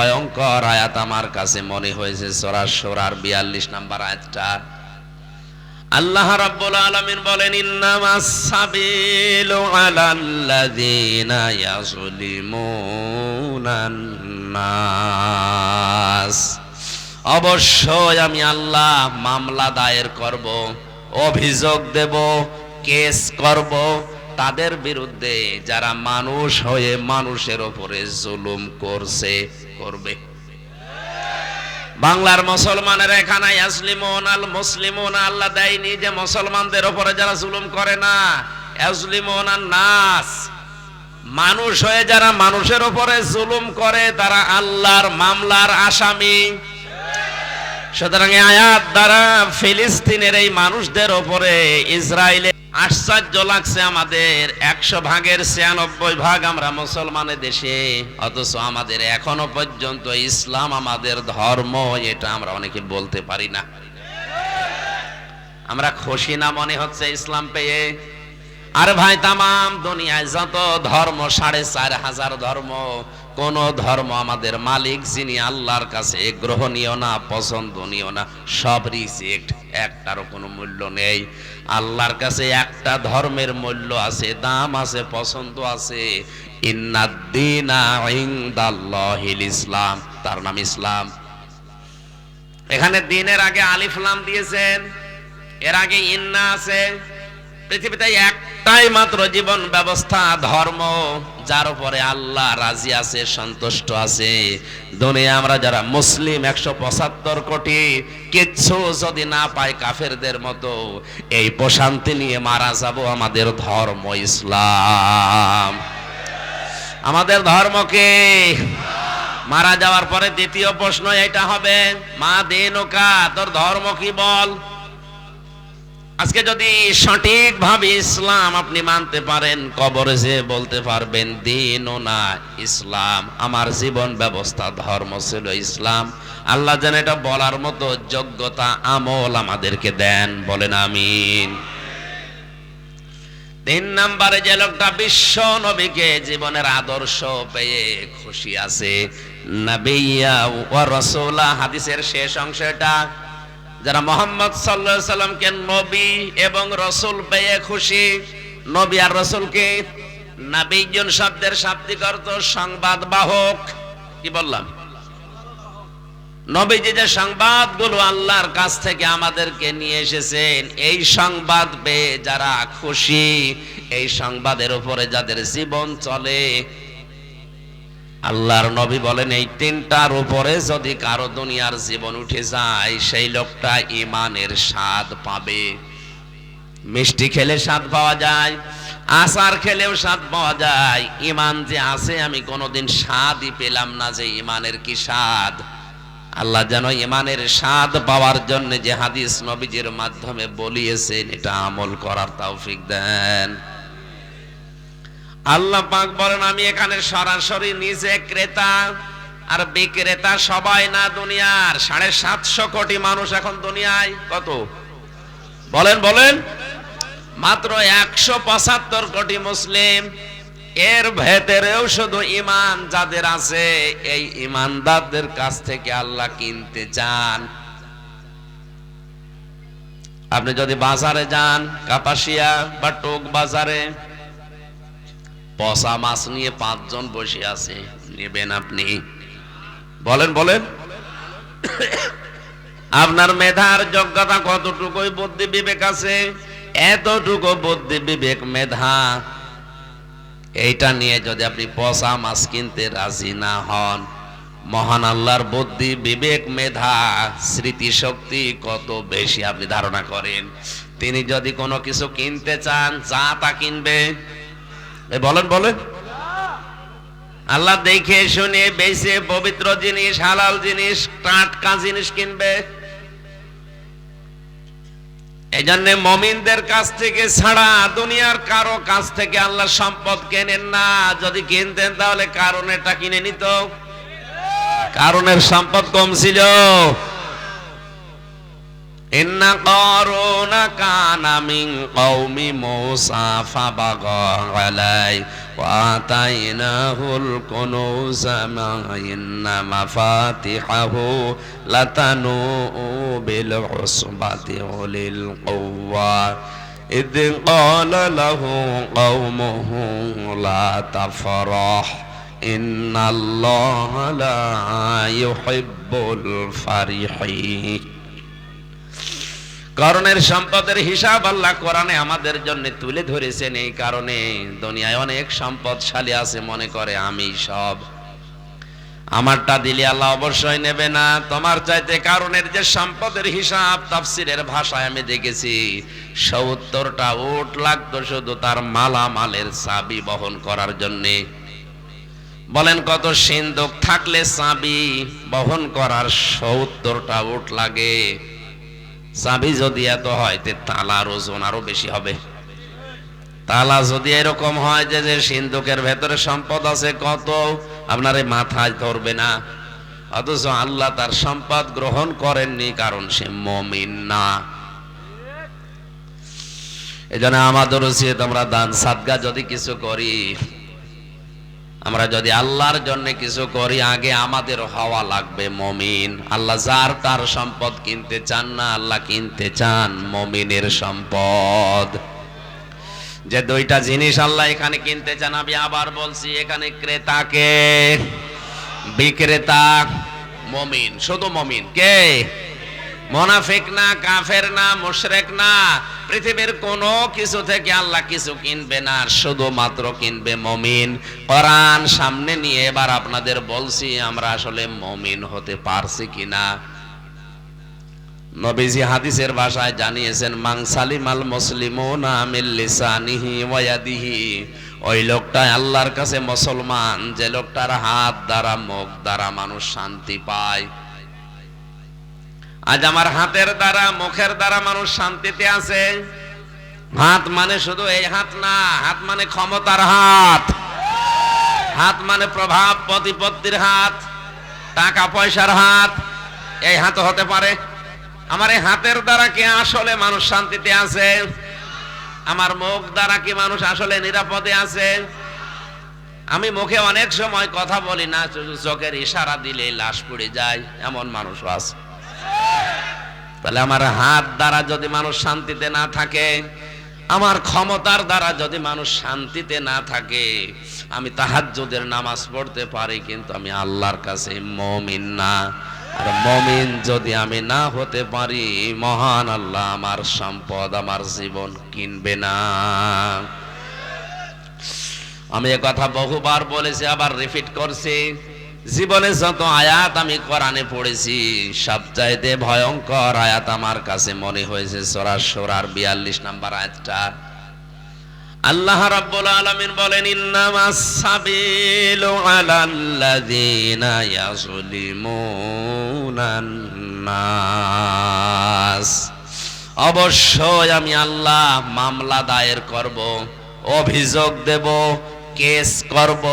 ভয়ঙ্কর আয়াত আমার কাছে মনে হয়েছে সরার সরার বিয়াল্লিশ নাম্বার আয়াতটা। আল্লাহ রাব্বুল আলামিন বলেন, ইন্নামাস সাবিলু আলাল্লাযিনা ইয়াজলিমুনান নাস। অবশ্যই আমি আল্লাহ মামলা দায়ের করব, অভিযোগ দেব, কেস করব তাদের বিরুদ্ধে যারা মানুষ হয়ে মানুষের ওপরে জুলুম করছে, করবে। বাংলার মুসলমানের এখানে আসলিমন আল মুসলিমন, আল্লাহ দেয়নি যে মুসলমানদের ওপরে যারা জুলুম করে না। নাস। মানুষ হয়ে যারা মানুষের ওপরে জুলুম করে, তারা আল্লাহর মামলার আসামি। সুতরাং আয়াত দ্বারা ফিলিস্তিনের এই মানুষদের ওপরে ইসরায়েলের আশ্চর্য লাগছে আমাদের। একশো ভাগের ছিয়ানব্বই ভাগ আমরা মুসলমানের দেশে। অথচ আমাদের এখনও পর্যন্ত ইসলাম আমাদের ধর্ম, এটা আমরা অনেকে বলতে পারি না। আমরা খুশি না মনে হচ্ছে ইসলাম পেয়ে? আর ভাই, তামাম দুনিয়ায় যত ধর্ম, সাড়ে চার হাজার ধর্ম কোন ধর্ম আমাদের মালিক যিনি আল্লাহর কাছে গ্রহণীয় না, পছন্দনীয় না, সব রিজেক্ট একটারও কোনো মূল্য নেই। আল্লাহর কাছে একটা ধর্মের মূল্য আছে, দাম আছে, পছন্দ আছে। ইসলাম। তার নাম ইসলাম। এখানে দিনের আগে আলিফলাম দিয়েছেন, এর আগে ইন্না আছে। পৃথিবীতে একটাই মাত্র জীবন ব্যবস্থা, ধর্ম, যার উপরে আল্লাহ রাজি আছে, সন্তুষ্ট আছে। দুনিয়া আমরা যারা মুসলিম, একশো পঁচাত্তর কোটি, কিচ্ছু যদি না পাই কাফেরদের মতো, এই প্রশান্তি নিয়ে মারা যাব আমাদের ধর্ম ইসলাম। আমাদের ধর্মকে মারা যাওয়ার পরে দ্বিতীয় প্রশ্ন এটা হবে, মা দিনুকা, তোর ধর্ম কি বল? আজকে যদি সঠিকভাবে ইসলাম আপনি মানতে পারেন, কবরে যে বলতে পারবেন দিন ও না ইসলাম, আমার জীবন ব্যবস্থা, ধর্ম ছিল ইসলাম। আল্লাহ যেন এটা বলার মতো যোগ্যতা, আমল আমাদেরকে দেন, বলেন আমিন। তিন নম্বরে যে লোকটা বিশ্ব নবীকে জীবনের আদর্শ পেয়ে খুশি আছে, নবিয়া ও রসোলা, হাদিসের শেষ অংশ এটা। যারা মোহাম্মদ সাল্লাহ সাল্লামকে নবী এবং রসুল পেয়ে খুশি, নবী আর রসুলকে নাবিজন শব্দের শাব্দিক অর্থ সংবাদ বাহক কি বললাম? নবীজি যে সংবাদগুলো আল্লাহর কাছ থেকে আমাদেরকে নিয়ে এসেছেন, এই সংবাদ পেয়ে যারা খুশি, এই সংবাদের উপরে যাদের জীবন চলে আল্লাহর নবী বলেন, এই তিনটার উপরে যদি কারও দুনিয়ার জীবন উঠে যায়, সেই লোকটা ইমানের স্বাদ পাবে। মিষ্টি খেলে স্বাদ পাওয়া যায়, আচার খেলেও স্বাদ পাওয়া যায়। ইমান যে আছে, আমি কোনোদিন স্বাদই পেলাম না যে ইমানের কি স্বাদ। আল্লাহ যেন ইমানের স্বাদ পাওয়ার জন্য যে হাদিস নবীজির মাধ্যমে বলিয়েছেন, এটা আমল করার তৌফিক দেন। আল্লাহ পাক বলেন, আমি এখানে সরাসরি নিজে ক্রেতা আর বিক্রেতা সবাই না দুনিয়ার। সাড়ে সাতশো কোটি মানুষ এখন দুনিয়ায়। কত? বলেন বলেন। মাত্র একশো পঁচাত্তর কোটি মুসলিম। এর ভেতরেও শুধু ইমান যাদের আছে। এই ইমানদারদের কাছ থেকে আল্লাহ কিনতে চান। আপনি যদি বাজারে যান, কাপাসিয়া বা টোক বাজারে পচা মাছ নিয়ে পাঁচজন বসে আছে, নেবেন আপনি। বলেন বলেন। আপনার মেধার যোগ্যতা কতটুকুই বুদ্ধি বিবেক আছে? এতটুকু বুদ্ধি বিবেক মেধা। এইটা নিয়ে যদি আপনি পচা মাছ কিনতে রাজি না হন, মহান আল্লাহর বুদ্ধি বিবেক মেধা, স্মৃতিশক্তি কত বেশি আপনি ধারণা করেন। তিনি যদি কোনো কিছু কিনতে চান, যা তা কিনবে বলেন বলেন। আল্লাহ দেখে শুনে, বেছে, পবিত্র জিনিস, হালাল জিনিস, টাটকা জিনিস কিনবে। এই জন্য মমিনদের কাছ থেকে ছাড়া দুনিয়ার কারও কাছ থেকে আল্লাহ সম্পদ কেনেন না। যদি কিনতেন তাহলে কারণেরটা কিনে নিত। কারণের সম্পদ কম ছিল। إن قارون كان من قوم موسى فبغى عليه وآتيناه الكنوز ما إن مفاتحه لتنوء بالعصبة أولي القوة إذ قال له قومه لا تفرح إن الله لا يحب الفرحين. করণের সম্পদের হিসাব আল্লাহ কোরআনে আমাদের জন্য তুলে ধরেছেন এই কারণে। দুনিয়ায় অনেক সম্পদশালী আছে মনে করে, আমি সব। আমারটা দিলে আল্লাহ অবশ্যই নেবে না। তোমার চাইতে কারণের যে সম্পদের হিসাব, তাফসিরের ভাষায় আমি দেখেছি, সত্তরটা উট লাগতো শুধু তার মালামালের চাবি বহন করার জন্যে। বলেন, কত সিন্ধুক থাকলে চাবি বহন করার সত্তরটা উট লাগে? চাবি যদি এত হয়, তে তালার ওজন আরও বেশি হবে। তালা যদি এরকম হয় যে যে সিন্ধুকের ভেতরে সম্পদ আছে, কত আপনার মাথায় ধরবে না। অথচ আল্লাহ তার সম্পদ গ্রহণ করেননি, কারণ সে মমিন না। এই জন্য আমাদের উচিত আমরা দান, সাদগা যদি কিছু করি। আমরা যদি আল্লাহর জন্য কিছু করি, আগে আমাদের হওয়া লাগবে মমিন। আল্লাহ যার তার সম্পদ কিনতে চান না, আল্লাহ কিনতে চান মমিনের সম্পদ। যে দুইটা জিনিস আল্লাহ এখানে কিনতে চান, আমি আবার বলছি, এখানে ক্রেতাকে, বিক্রেতা মমিন। শুধু মমিন, কে? মোনাফিক না, কাফের না, মুশরেক না পৃথিবীর কোনো কিছু থেকে আল্লাহ কিছু কিনবে না শুধুমাত্র কিনবে মমিন। কোরআন সামনে নিয়ে এবার আপনাদের বলছি, আমরা আসলে মমিন হতে পারছি কিনা। নবীজি হাদিসের ভাষায় জানিয়েছেন মাংসালিম আল মুসলিমুনা মিন ইয়াদিহি। ওই লোকটা আল্লাহর কাছে মুসলমান, যে লোকটার হাত দ্বারা, মুখ দ্বারা মানুষ শান্তি পায়। আজ আমার হাতের দ্বারা, মুখের দ্বারা মানুষ শান্তিতে আছে। হাত মানে শুধু এই হাত না, হাত মানে ক্ষমতার হাত। হাত মানে প্রভাব, প্রতিপত্তির হাত, টাকা পয়সার হাত। এই হাত হতে পারে। আমার এই হাতের দ্বারা কি আসলে মানুষ শান্তিতে আছে? আমার মুখ দ্বারা কি মানুষ আসলে নিরাপদে আছে? আমি মুখে অনেক সময় কথা বলি না চোখের ইশারা দিলে লাশ পড়ে যায়, এমন মানুষও আছে। তাহলে আমার হাত দ্বারা যদি মানুষ শান্তিতে না থাকে, আমার ক্ষমতার দ্বারা যদি মানুষ শান্তিতে না থাকে, আমি তাহাজ্জুদের নামাজ পড়তে পারি, কিন্তু আমি আল্লাহর কাছে মমিন না। আর মমিন যদি আমি না হতে পারি, মহান আল্লাহ আমার সম্পদ, আমার জীবন কিনবে না। আমি কথা বহুবার বলেছি, আবার রিপিট করছি। জীবনে যত আয়াত আমি কোরআনে পড়েছি, সবচাইতে ভয়ঙ্কর আয়াত আমার কাছে মনে হয়েছে, সরা সরার বিয়াল্লিশ নাম্বার আয়াতটা। আল্লাহ রাব্বুল আলামিন বলেন, ইন্নামাস সাবিলু আলাল্লাযিনা ইয়াজলিমুনান নাস অবশ্যই আমি আল্লাহ মামলা দায়ের করব, অভিযোগ দেব, কেস করব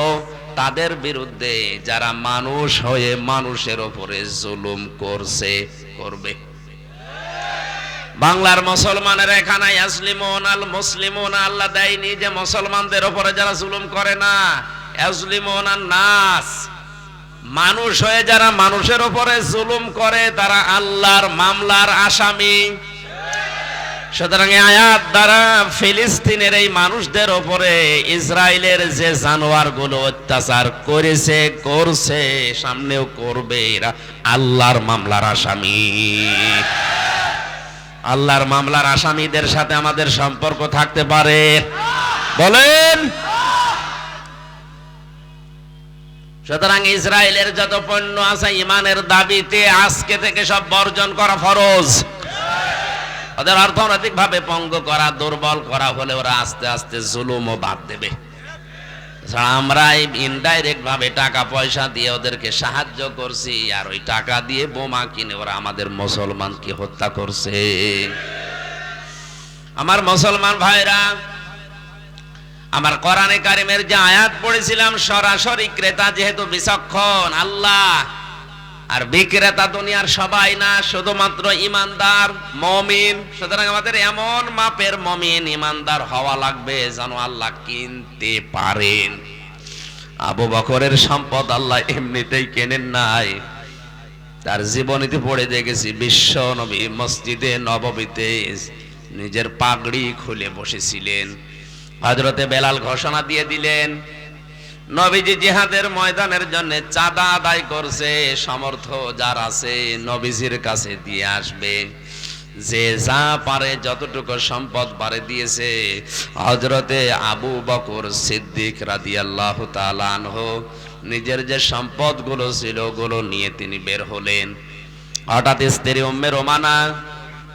তাদের বিরুদ্ধে যারা মানুষ হয়ে মানুষের ওপরে জুলুম করছে, করবে। বাংলার মুসলমানের এখানে আসলিমন আল মুসলিমন, আল্লাহ দেয়নি যে মুসলমানদের ওপরে যারা জুলুম করে না। নাস। মানুষ হয়ে যারা মানুষের ওপরে জুলুম করে, তারা আল্লাহর মামলার আসামি। সুতরাং আয়াত দ্বারা ফিলিস্তিনের এই মানুষদের ওপরে ইসরায়েলের যে জানোয়ারগুলো অত্যাচার করেছে, করছে, সামনেও করবে এরা। আল্লাহর মামলার আসামি। আল্লাহর মামলার আসামিদের সাথে আমাদের সম্পর্ক থাকতে পারে। বলেন। সুতরাং ইসরায়েলের যত পণ্য আছে, ইমানের দাবিতে আজকে থেকে সব বর্জন করা ফরজ। ওদের অর্থনৈতিক ভাবে পঙ্গ করা, দুর্বল করা হলে ওরা আস্তে আস্তে জুলুমও বাদ দেবে। আমরা ইনডাইরেক্ট ভাবে টাকা পয়সা দিয়ে ওদেরকে সাহায্য করছি, আর ওই টাকা দিয়ে বোমা কিনে ওরা আমাদের মুসলমানকে হত্যা করছে। আমার মুসলমান ভাইরা, আমার কোরআনে কারিমের যে আয়াত পড়েছিলাম, সরাসরি ক্রেতা যেহেতু বিচক্ষণ, আল্লাহ আর বিক্রেতা দুনিয়ার সবাই না, শুধুমাত্র ইমানদার মমিন। সুতরাং আমাদের এমন মাপের মমিন ইমানদার হওয়া লাগবে যেন আল্লাহ কিনতে পারেন। আবু বকরের সম্পদ আল্লাহ এমনিতেই কেনেন নাই। তার জীবনীতে পড়ে দেখেছি, বিশ্ব নবী মসজিদে, নববীতে নিজের পাগড়ি খুলে বসেছিলেন। হজরতে বেলাল ঘোষণা দিয়ে দিলেন নবীজি জিহাদের ময়দানের জন্য চাঁদা আদায় করছে সমর্থ যার আছে নবীজির কাছে দিয়ে আসবে। যে যা পারে, যতটুকু সম্পদ পারে দিয়েছে। হজরতে আবু বকর সিদ্দিক রাদিয়াল্লাহু তাআলা আনহু নিজের যে সম্পদগুলো ছিল, ওগুলো নিয়ে তিনি বের হলেন। হঠাৎ স্ত্রী উম্মে রোমানা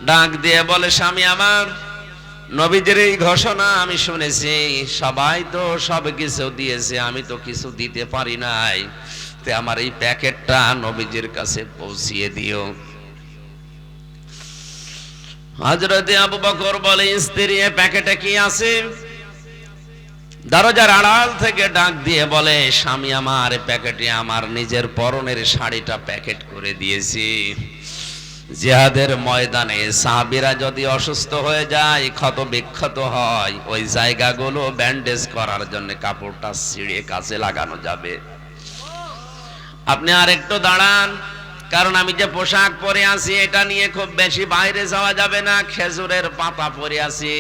ডাক দিয়ে বলে, স্বামী আমার নবীদের এই ঘোষণা আমি শুনেছি, সবাই তো সব কিছু দিয়েছে, আমি তো কিছু দিতে পারি নাই। তে আমার এই প্যাকেটটা নবীজির কাছে পৌঁছিয়ে দিও। হজরতে আবু বকর বলে, স্ত্রী, এ প্যাকেটে কি আছে? দরজার আড়াল থেকে ডাক দিয়ে বলে, স্বামী, আমার প্যাকেটে আমার নিজের পরনের শাড়িটা প্যাকেট করে দিয়েছি। জিহাদের ময়দানে সাহাবিরা যদি অসুস্থ হয়ে যায়, ক্ষত বিক্ষত হয়, ওই জায়গাগুলো ব্যান্ডেজ করার জন্য কাপড়টা ছিঁড়ে কাছে লাগানো যাবে। আপনি আর একটু দাঁড়ান, কারণ আমি যে পোশাক পরে আছি, এটা নিয়ে খুব বেশি বাইরে যাওয়া যাবে না, খেজুরের পাতা পরে আছি।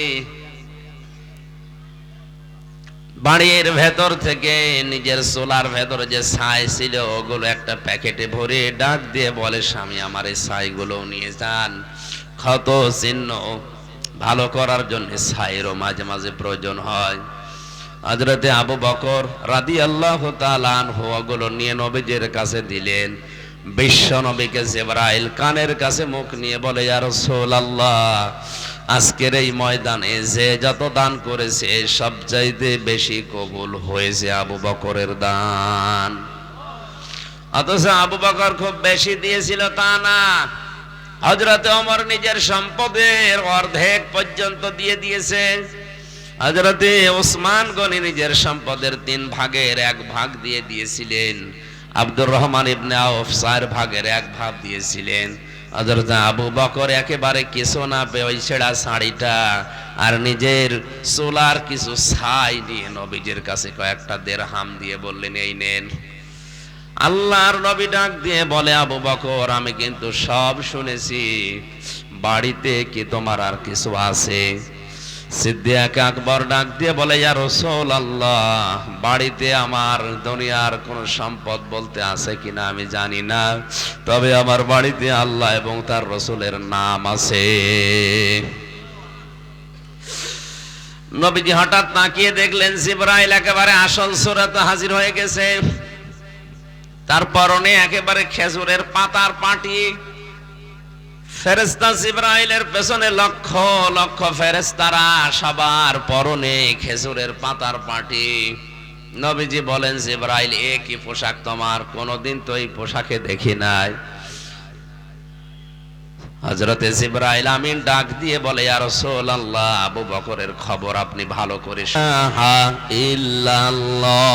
বাড়ির ভেতর থেকে নিজের সোলার ভেতর যে ছাই ছিল, ওগুলো একটা প্যাকেটে ভরে ডাক দিয়ে বলে, স্বামী, আমার এই ছাইগুলো নিয়ে যান। ক্ষত, চিহ্ন ভালো করার জন্য ছাইরও মাঝে মাঝে প্রয়োজন হয়। হজরতে আবু বকর রাদি আল্লাহ ওগুলো নিয়ে নবীজের কাছে দিলেন। বিশ্ব নবীকে জেবরাইল কানের কাছে মুখ নিয়ে বলে আর আল্লাহ আজকের এই ময়দানে যে যত দান করেছে, সবচাইতে বেশি কবুল হয়েছে আবু বকরের দান। অথচ আবু বকর খুব বেশি দিয়েছিল তা না। হজরতে অমর নিজের সম্পদের অর্ধেক পর্যন্ত দিয়ে দিয়েছে। হজরতে ওসমান গনি নিজের সম্পদের তিন ভাগের এক ভাগ দিয়ে দিয়েছিলেন। আব্দুর রহমান ইবনে আউফ চার ভাগের এক ভাগ দিয়েছিলেন। হযরত আবু বকর একেবারে কিছু না পেয়ে ছেঁড়া শাড়িটা আর নিজের সোলার কিছু ছাই নিয়ে নবীজের কাছে কয়েকটা দেড়হাম দিয়ে বললেন, এই নেন। আল্লাহর নবী ডাক দিয়ে বলে, আবু বকর, আমি কিন্তু সব শুনেছি। বাড়িতে কি তোমার আর কিছু আছে? সিদ্দিক আকবর ডাক দিয়ে বলে, ইয়া রসুল আল্লাহ বাড়িতে আমার দুনিয়ার কোন সম্পদ বলতে আছে কিনা আমি জানি না। তবে আমার বাড়িতে আল্লাহ এবং তার রসুলের নাম আছে। নবীজি হঠাৎ তাকিয়ে দেখলেন, জিব্রাইল একেবারে আসল সুরাতে হাজির হয়ে গেছে। তার পরনে একেবারে খেজুরের পাতার পাটি ফেরেস্তা জিব্রাইলের পেছনে লক্ষ লক্ষ ফেরেস্তারা সবার পরনে খেজুরের পাতার পাটি। নবীজি বলেন, জিব্রাইল, এ কি পোশাক তোমার? কোনদিন তো এই পোশাকে দেখি নাই। হজরতে জিব্রাইল আমিন ডাক দিয়ে বলে আর আল্লাহ আবু বকরের খবর আপনি ভালো করে ইল্লাল্লাহ।